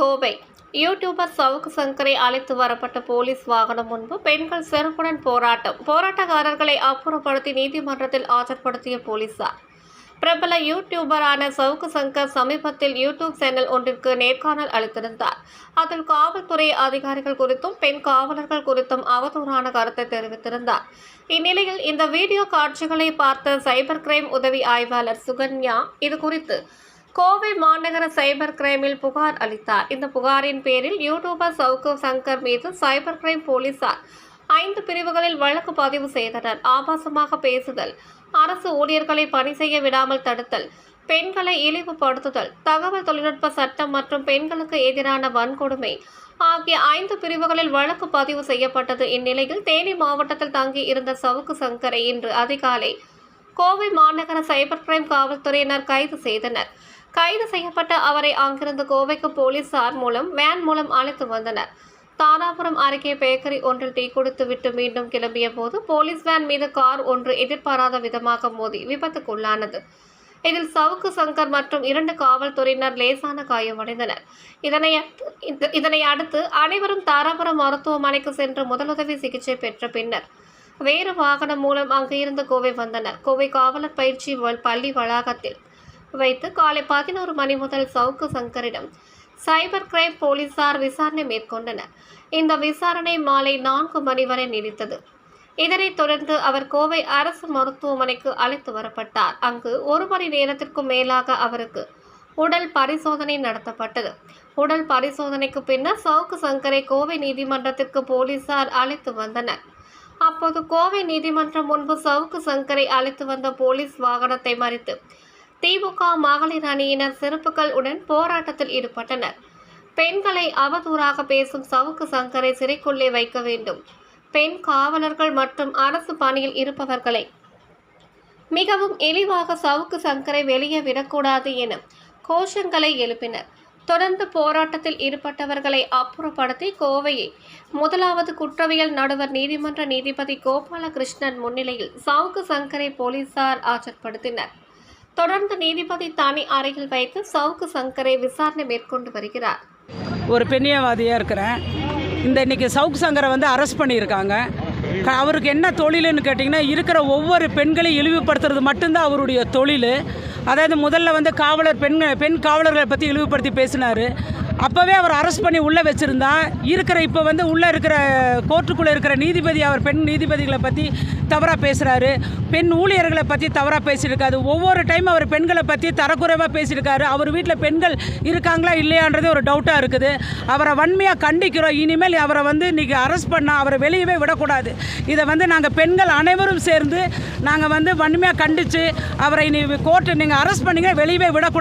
Kovai. YouTuber சவுக்கு சங்கரை அழைத்து வரப்பட்ட போலீஸ் வாகனம் முன்பு பெண்கள் செருப்புடன் போராட்டம். போராட்டக்காரர்களை அப்புறப்படுத்தி நீதிமன்றத்தில் ஆஜர்படுத்திய போலீசார். பிரபல யூடியூபரான சவுக்கு சங்கர் சமீபத்தில் யூடியூப் சேனல் ஒன்றிற்கு நேர்காணல் அளித்திருந்தார். அதில் காவல்துறை அதிகாரிகள் குறித்தும் பெண் காவலர்கள் குறித்தும் அவதூறான கருத்தை தெரிவித்திருந்தார். இந்நிலையில் இந்த வீடியோ காட்சிகளை பார்த்த சைபர் கிரைம் உதவி ஆய்வாளர் சுகன்யா இது குறித்து கோவை மாநகர சைபர் கிரைமில் புகார் அளித்தார். இந்த புகாரின் பேரில் யூடியூபர் சவுக்கு சங்கர் மீது சைபர் கிரைம் போலீசார் ஐந்து பிரிவுகளில் வழக்கு பதிவு செய்தனர். ஆபாசமாக பேசுதல் அரசு ஊழியர்களை பணி செய்ய விடாமல் தடுத்தல் பெண்களை இழிவுபடுத்துதல் தகவல் தொழில்நுட்ப சட்டம் மற்றும் பெண்களுக்கு எதிரான வன்கொடுமை ஆகிய ஐந்து பிரிவுகளில் வழக்கு பதிவு செய்யப்பட்டது. இந்நிலையில் தேனி மாவட்டத்தில் தங்கி இருந்த சவுக்கு சங்கரை இன்று அதிகாலை கோவை மாநகர சைபர் கிரைம் காவல்துறையினர் கைது செய்தனர். கைது செய்யப்பட்ட அவரை அங்கிருந்து கோவைக்கு போலீசார் மூலம் வேன் மூலம் அழைத்து வந்தனர். தாராபுரம் அருகே பேக்கரி ஒன்றில் டீ குடித்துவிட்டு மீண்டும் கிளம்பிய போது போலீஸ் வேன் மீது கார் ஒன்று எதிர்பாராத விதமாக மோதி விபத்துக்குள்ளானது. இதில் சவுக்கு சங்கர் மற்றும் இரண்டு காவல்துறையினர் லேசான காயமடைந்தனர். இதனை அடுத்து- இதனை அடுத்து அனைவரும் தாராபுரம் மருத்துவமனைக்கு சென்று முதலுதவி சிகிச்சை பெற்ற பின்னர் வேறு வாகனம் மூலம் அங்கு இருந்து கோவை வந்தனர். கோவை காவலர் பயிற்சி பள்ளி வளாகத்தில் வைத்து காலை பதினோரு மணி முதல் சவுக்கு சங்கரிடம் சைபர் கிரைம் போலீசார் விசாரணை மேற்கொண்டனர். இந்த விசாரணை மாலை நான்கு மணி வரை நீடித்தது. இதனைத் தொடர்ந்து அவர் கோவை அரசு மருத்துவமனைக்கு அழைத்து வரப்பட்டார். அங்கு ஒரு மணி நேரத்திற்கும் மேலாக அவருக்கு உடல் பரிசோதனை நடத்தப்பட்டது. உடல் பரிசோதனைக்கு பின்னர் சவுக்கு சங்கரை கோவை நீதிமன்றத்திற்கு போலீசார் அழைத்து வந்தனர். அப்போது கோவை நீதிமன்றம் முன்பு சவுக்கு சங்கரை அழைத்து வந்த போலீஸ் வாகனத்தை மறித்து திமுக மகளிர் அணியினர் செருப்புகள் உடன் போராட்டத்தில் ஈடுபட்டனர். பெண்களை அவதூறாக பேசும் சவுக்கு சங்கரை சிறைக்குள்ளே வைக்க வேண்டும். பெண் காவலர்கள் மற்றும் அரசு பணியில் இருப்பவர்களை மிகவும் இழிவாக சவுக்கு சங்கரை வெளியே விடக்கூடாது என கோஷங்களை எழுப்பினர். தொடர்ந்து போராட்டத்தில் ஈடுபட்டவர்களை அப்புறப்படுத்தி கோவையை முதலாவது குற்றவியல் நடுவர் நீதிமன்ற நீதிபதி கோபாலகிருஷ்ணன் முன்னிலையில் சவுக்கு சங்கரை போலீசார் ஆஜர்படுத்தினர். தொடர்ந்து நீதிபதி தனி அறையில் வைத்து சவுக்கு சங்கரை விசாரணை மேற்கொண்டு வருகிறார். ஒரு பெண்ணியவாதியாக இருக்கிறேன். இந்த இன்னைக்கு சவுக்கு சங்கரை வந்து அரெஸ்ட் பண்ணியிருக்காங்க. அவருக்கு என்ன தொழிலுன்னு கேட்டிங்கன்னா இருக்கிற ஒவ்வொரு பெண்களையும் இழிவுபடுத்துறது மட்டும்தான் அவருடைய தொழில். அதாவது முதல்ல வந்து காவலர் பெண் பெண் காவலர்களை பற்றி இழிவுபடுத்தி பேசினார். அப்போவே அவர் அரெஸ்ட் பண்ணி உள்ளே வச்சுருந்தா இருக்கிற இப்போ வந்து உள்ளே இருக்கிற கோர்ட்டுக்குள்ளே இருக்கிற நீதிபதி அவர் பெண் நீதிபதிகளை பற்றி தவறாக பேசுகிறாரு பெண் ஊழியர்களை பற்றி தவறாக பேசியிருக்காரு. ஒவ்வொரு டைம் அவர் பெண்களை பற்றி தரக்குறைவாக பேசியிருக்காரு. அவர் வீட்டில் பெண்கள் இருக்காங்களா இல்லையான்றது ஒரு டவுட்டாக இருக்குது. அவரை வன்மையாக கண்டிக்கிறோம். இனிமேல் அவரை வந்து இன்றைக்கி அரெஸ்ட் பண்ணால் அவரை வெளியவே விடக்கூடாது. இதை வந்து நாங்கள் பெண்கள் அனைவரும் சேர்ந்து நாங்கள் வந்து வன்மையாக கண்டித்து அவரை இனி கோர்ட்டு நீங்கள் அரெஸ்ட் பண்ணிங்க வெளியவே விடக்கூடாது.